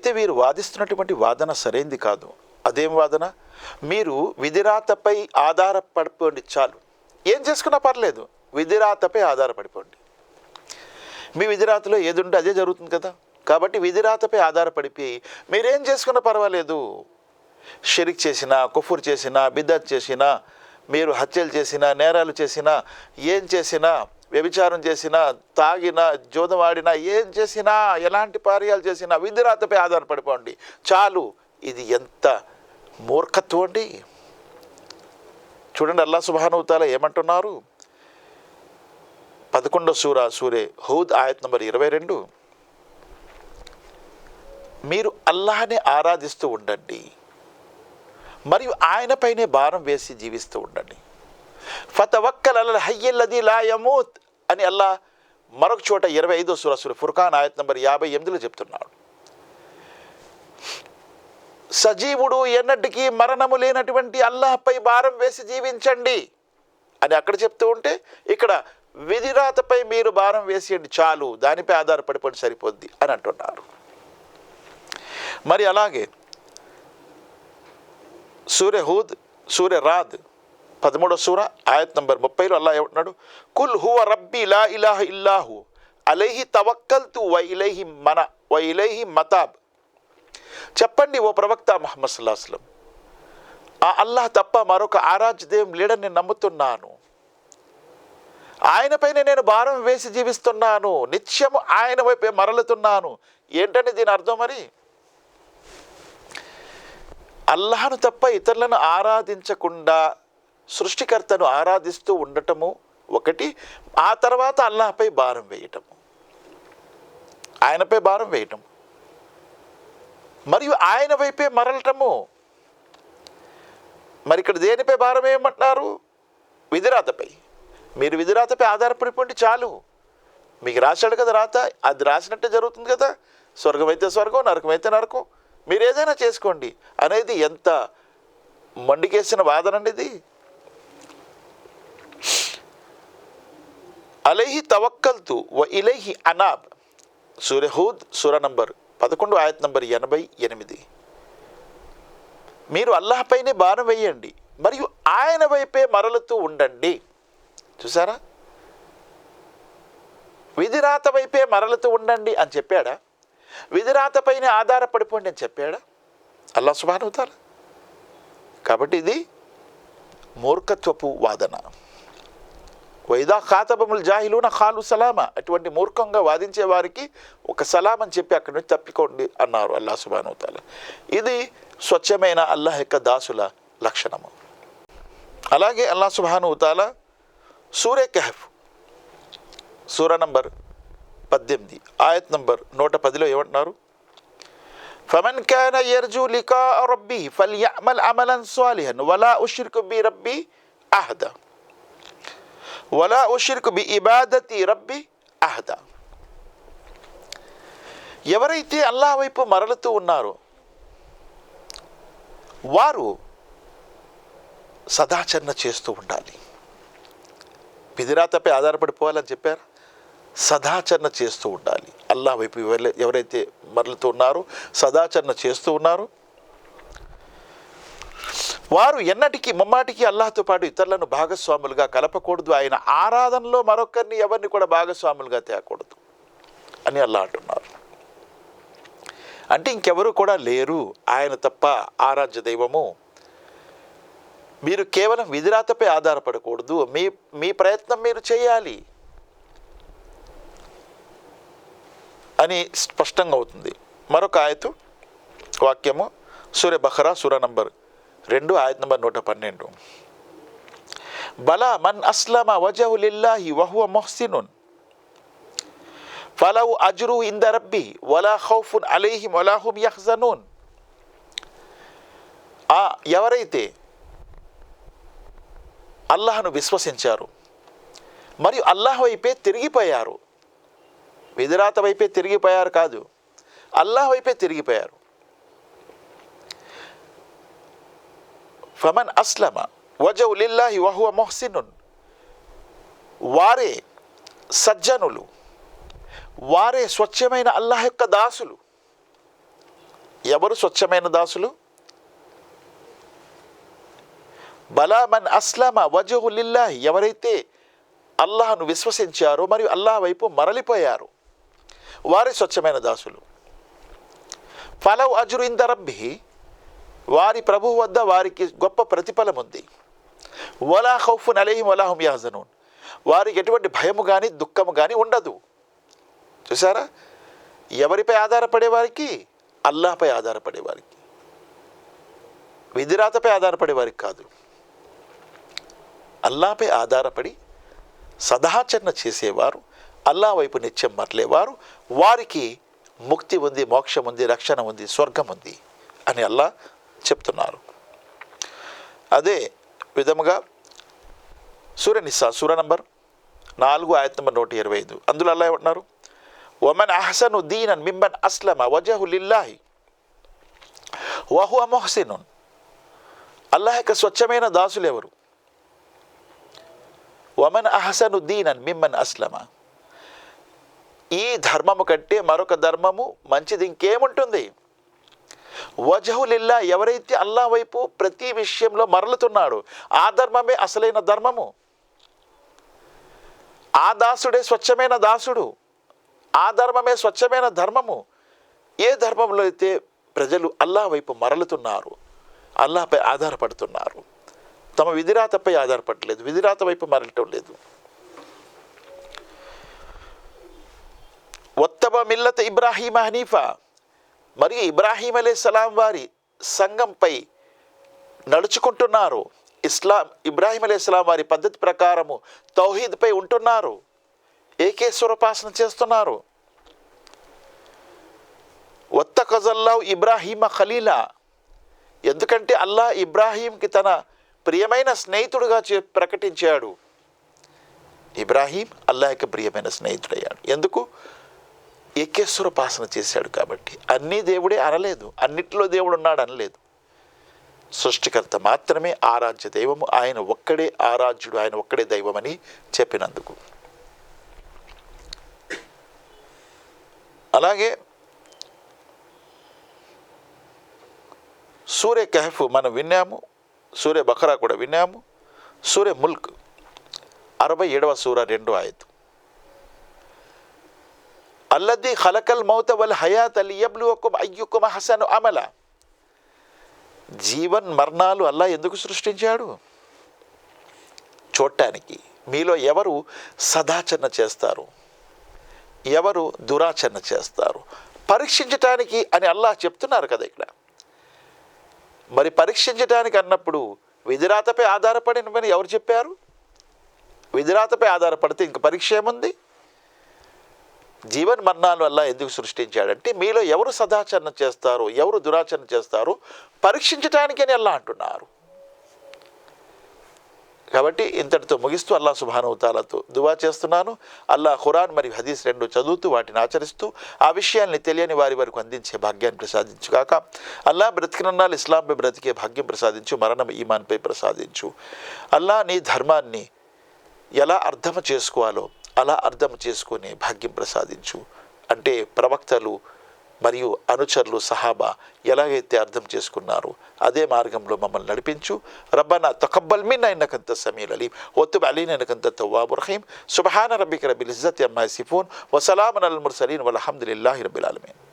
అయితే వీరు వాదిస్తున్నటువంటి వాదన సరైంది కాదు. అదేం వాదన? మీరు విధిరాతపై ఆధారపడిపోండి చాలు. ఏం చేసుకున్నా పర్లేదు. విధిరాతపై ఆధారపడిపోండి. మీ విధిరాతలో ఏది ఉంటే అదే జరుగుతుంది కదా. కాబట్టి విధిరాతపై ఆధారపడిపోయి మీరేం చేసుకున్నా పర్వాలేదు. షిరిక్ చేసినా కుఫుర్ చేసినా బిద్దత్ చేసినా మీరు హత్యలు చేసినా నేరాలు చేసినా ఏం చేసినా వ్యభిచారం చేసినా తాగినా జోదమాడినా ఏం చేసినా ఎలాంటి కార్యాలు చేసినా విధిరాతపై ఆధారపడిపోండి. చాలు. ఇది ఎంత మూర్ఖత్వం అండి. చూడండి అల్లా సుబానుతాల ఏమంటున్నారు? పదకొండో సూర సూరే హౌద్ ఆయత్ నంబర్ ఇరవై రెండు. మీరు అల్లాహని ఆరాధిస్తూ ఉండండి. మరియు ఆయనపైనే భారం వేసి జీవిస్తూ ఉండండి. ఫతవక్కల్ అల్ హయ్యల్లది లా యమూత్ అని అల్లా మరొక చోట ఇరవై ఐదో సురసులు ఫుర్ఖాన్ ఆయత్ నంబర్ యాభై ఎనిమిదిలో చెప్తున్నాడు. సజీవుడు ఎన్నటికీ మరణము లేనటువంటి అల్లాహపై భారం వేసి జీవించండి అని అక్కడ చెప్తూ ఉంటే ఇక్కడ విధిరాతపై మీరు భారం వేసేయండి చాలు దానిపై ఆధారపడిపోయి సరిపోద్ది అని అంటున్నారు. మరి అలాగే సూర్య హూద్ సూర్య రాద్ పదమూడో సూర ఆయత్ నంబర్ ముప్పైలో అల్లా ఏమంటున్నాడు? కుల్ హువ రబ్బీ లా ఇలాహ ఇల్లాహు అలైహి తవక్కల్తు వ ఇలైహి మన వ ఇలైహి మతాబ్. చెప్పండి ఓ ప్రవక్త మహమ్మద్ సుల్లాహస్లం ఆ అల్లాహ్ తప్ప మరొక ఆరాధ్యదేవం లేడని నేను నమ్ముతున్నాను. ఆయనపైన నేను భారం వేసి జీవిస్తున్నాను. నిత్యము ఆయన వైపే మరలుతున్నాను. ఏంటని దీని అర్థం మరి? అల్లాహను తప్ప ఇతరులను ఆరాధించకుండా సృష్టికర్తను ఆరాధిస్తూ ఉండటము ఒకటి ఆ తర్వాత అల్లాహపై భారం వేయటము. ఆయనపై భారం వేయటం మరియు ఆయన వైపే మరలటము. మరి ఇక్కడ దేనిపై భారం వేయమంటున్నారు? విధిరాతపై. మీరు విధిరాతపై ఆధారపడిపోండి చాలు. మీకు రాశాడు కదా రాత అది రాసినట్టే జరుగుతుంది కదా. స్వర్గం అయితే స్వర్గం నరకం అయితే నరకం. మీరు ఏదైనా చేసుకోండి. అనేది ఎంత మండికేసిన వాదన అండి అలైహి తవక్కల్తు వ ఇలైహి అనాబ్. సూర్యహూద్ సూర నంబర్ పదకొండు ఆయత్ నంబర్ ఎనభై ఎనిమిది. మీరు అల్లాహపైనే భారం వేయండి మరియు ఆయన వైపే మరలుతూ ఉండండి. చూసారా విధిరాత వైపే మరలుతూ ఉండండి అని చెప్పాడా? విధిరాతపైనే ఆధారపడిపోండి అని చెప్పాడా? అల్లా సుబానుతారా కాబట్టి ఇది మూర్ఖత్వపు వాదన. వైదా ఖాతబముల్ జాహిలూన ఖాలు సలామా అటువంటి మూర్ఖంగా వాదించే వారికి ఒక సలాం అని చెప్పి అక్కడి నుంచి తప్పికోండి అన్నారు అల్లా సుబానుతాల ఇది స్వచ్ఛమైన అల్లాహ్ యొక్క దాసుల లక్షణము. అలాగే అల్లా సుబానుతాల సూర్య కహఫ్ సూర నంబర్ పద్దెనిమిది ఆయత్ నంబర్ నూట పదిలో ఏమంటున్నారు? ఫమన్ కాన యర్జు లికా రబ్బి ఫల్యఅమల్ అమలన్ సాలిహన్ వలా ఉష్రికు బి రబ్బీ అహద. వలా ఉష్రికు బి ఇబాదతి రబ్బి అహదా ఎవరైతే అల్లా వైపు మరలుతూ ఉన్నారో వారు సదాచరణ చేస్తూ ఉండాలి. పిదిరాతపై ఆధారపడిపోవాలని చెప్పారు? సదాచరణ చేస్తూ ఉండాలి. అల్లా వైపు ఎవరి- ఎవరైతే మరలుతూ ఉన్నారో సదాచరణ చేస్తూ ఉన్నారో వారు ఎన్నటికీ ముమ్మాటికి అల్లాహతో పాటు ఇతరులను భాగస్వాములుగా కలపకూడదు. ఆయన ఆరాధనలో మరొకరిని ఎవరిని కూడా భాగస్వాములుగా తేకూడదు అని అల్లా అంటున్నారు. అంటే ఇంకెవరు కూడా లేరు. ఆయన తప్ప ఆరాధ్య దైవము మీరు కేవలం విధిరాతపై ఆధారపడకూడదు. మీ మీ ప్రయత్నం మీరు చేయాలి అని స్పష్టంగా అవుతుంది. మరొక ఆయతు వాక్యము సూర్య బహరా సూర నంబర్ రెండు ఆయత్ నంబర్ నూట పన్నెండు. బలా మన్ అస్లమ వజహులిల్లాహి వహువ మొహ్సినున్. ఫలవు అజురు ఇంద రబ్బి వలా ఖౌఫున్ అలైహిం వలాహుం యహ్జనూన్. ఆ ఎవరైతే అల్లాహను విశ్వసించారు మరియు అల్లాహ్ వైపే తిరిగిపోయారు విధిరాత వైపే తిరిగిపోయారు కాదు అల్లాహ్ వైపే తిరిగిపోయారు ఫమన్ అస్లమ వజౌలిల్లాహి వహువ మొహసినున్. వారే సజ్జనులు వారే స్వచ్ఛమైన అల్లాహ్ యొక్క దాసులు. ఎవరు స్వచ్ఛమైన దాసులు? బలామన్ అస్లమ వజహులిల్లాహి ఎవరైతే అల్లాహను విశ్వసించారో మరియు అల్లాహ్ వైపు మరలిపోయారు వారే స్వచ్ఛమైన దాసులు. ఫలవ్ అజురు ఇంద రబ్బి వారి ప్రభు వద్ద వారికి గొప్ప ప్రతిఫలం ఉంది. వలా ఖౌఫున్ అలైహిం వలాహుం యాజనూన్ వారికి ఎటువంటి భయము కానీ దుఃఖము కానీ ఉండదు. చూసారా ఎవరిపై ఆధారపడే వారికి? అల్లాహపై ఆధారపడేవారికి విధిరాతపై ఆధారపడేవారికి కాదు. అల్లాపై ఆధారపడి సదాచరణ చేసేవారు అల్లా వైపు నిత్యం మరలేవారు వారికి ముక్తి ఉంది మోక్షం ఉంది రక్షణ ఉంది స్వర్గం ఉంది అని అల్లా చెప్తున్నారు. అదే విధముగా సూర్యనిస్సా సూర నంబర్ నాలుగు ఆయత్ నంబర్ నూట ఇరవై ఐదు. అందులో అలా ఏమంటున్నారు? వమన్ అహసను దీనన్ మిమ్మన్ అస్లమ వజహు లిల్లాహి వహువ మొహసినున్. అల్లాహ్ యొక్క స్వచ్ఛమైన దాసులు ఎవరు? వమన్ అహసను దీనన్ మిమ్మన్ అస్లమ. ఈ ధర్మము కంటే మరొక ధర్మము మంచిది ఇంకేముంటుంది? వజహులిల్లా ఎవరైతే అల్లా వైపు ప్రతి విషయంలో మరలుతున్నాడు ఆ ధర్మమే అసలైన ధర్మము. ఆ దాసుడే స్వచ్ఛమైన దాసుడు ఆ ధర్మమే స్వచ్ఛమైన ధర్మము. ఏ ధర్మంలో అయితే ప్రజలు అల్లా వైపు మరలుతున్నారు అల్లాపై ఆధారపడుతున్నారు తమ విధిరాతపై ఆధారపడలేదు విధిరాత వైపు మరలటం లేదు. ఒత్తబ మిల్లత ఇబ్రాహీం హనీఫా మరియు ఇబ్రాహీం అలే వారి సంఘంపై నడుచుకుంటున్నారు. ఇస్లాం ఇబ్రాహీం అలే వారి పద్ధతి ప్రకారము తౌహీద్పై ఉంటున్నారు. ఏకేశ్వరోపాసన చేస్తున్నారు. ఒత్త కజల్లావ్ ఇబ్రాహీమ ఖలీలా. ఎందుకంటే అల్లా ఇబ్రాహీంకి తన ప్రియమైన స్నేహితుడుగా చే- ప్రకటించాడు. ఇబ్రాహీం అల్లాహకి ప్రియమైన స్నేహితుడయ్యాడు. ఎందుకు? ఏకేశ్వరపాసన చేశాడు కాబట్టి అన్నీ దేవుడే అనలేదు అన్నిట్లో దేవుడు ఉన్నాడు అనలేదు. సృష్టికర్త మాత్రమే ఆరాధ్య దైవము ఆయన ఒక్కడే ఆరాధ్యుడు ఆయన ఒక్కడే దైవమని చెప్పినందుకు. అలాగే సూర్య కహఫ్ మనం విన్నాము సూర్య బఖరా కూడా విన్నాము సూర్య ముల్క్ అరవై ఏడవ సూర రెండు ఆయతు. అల్లది ఖలకల్ మౌత వల్ హయాత్ అల్ యబ్లువకుమ్ అయ్యుకుమ హసను అమల జీవన్ మరణాలు అల్లా ఎందుకు సృష్టించాడు చూడటానికి మీలో ఎవరు సదాచరణ చేస్తారు ఎవరు దురాచరణ చేస్తారు పరీక్షించటానికి అని అల్లాహ్ చెప్తున్నారు కదా ఇక్కడ మరి పరీక్షించడానికి అన్నప్పుడు విధిరాతపై ఆధారపడినవని ఎవరు చెప్పారు విధిరాతపై ఆధారపడితే ఇంక పరీక్ష ఏముంది జీవన్ మరణాల వల్ల ఎందుకు సృష్టించాడంటే మీలో ఎవరు సదాచరణ చేస్తారు ఎవరు దురాచరణ చేస్తారు పరీక్షించడానికని అల్లా అంటున్నారు. కాబట్టి ఇంతటితో ముగిస్తూ అల్లా సుభానవతాలతో దువా చేస్తున్నాను. అల్లా ఖురాన్ మరియు హదీస్ రెండు చదువుతూ వాటిని ఆచరిస్తూ ఆ విషయాల్ని తెలియని వారి వరకు అందించే భాగ్యాన్ని ప్రసాదించుగాక. అల్లా బ్రతికినన్నాళ్ళు ఇస్లాంపై బ్రతికే భాగ్యం ప్రసాదించు మరణం ఈమాన్పై ప్రసాదించు. అల్లా నీ ధర్మాన్ని ఎలా అర్థం చేసుకోవాలో అలా అర్థం చేసుకునే భాగ్యం ప్రసాదించు. అంటే ప్రవక్తలు మరియు అనుచరులు సహాబా ఎలాగైతే అర్థం చేసుకున్నారో అదే మార్గంలో మమ్మల్ని నడిపించు. రబ్బనా తొకబ్బల్ మిన్ అయినకంత సమీల్ అలీం. ఒత్తుబ్ అలీన్ అయినకంత తవ్వాబు రహీం. సుబహాన రబ్బిక రబిల్ ఇజ్జత్ అమ్మా సిఫోన్ వసలామన్ అల్ ముర్సలీన్. వల్హమ్దుల్లాహి రబ్బిల్ అలమీన్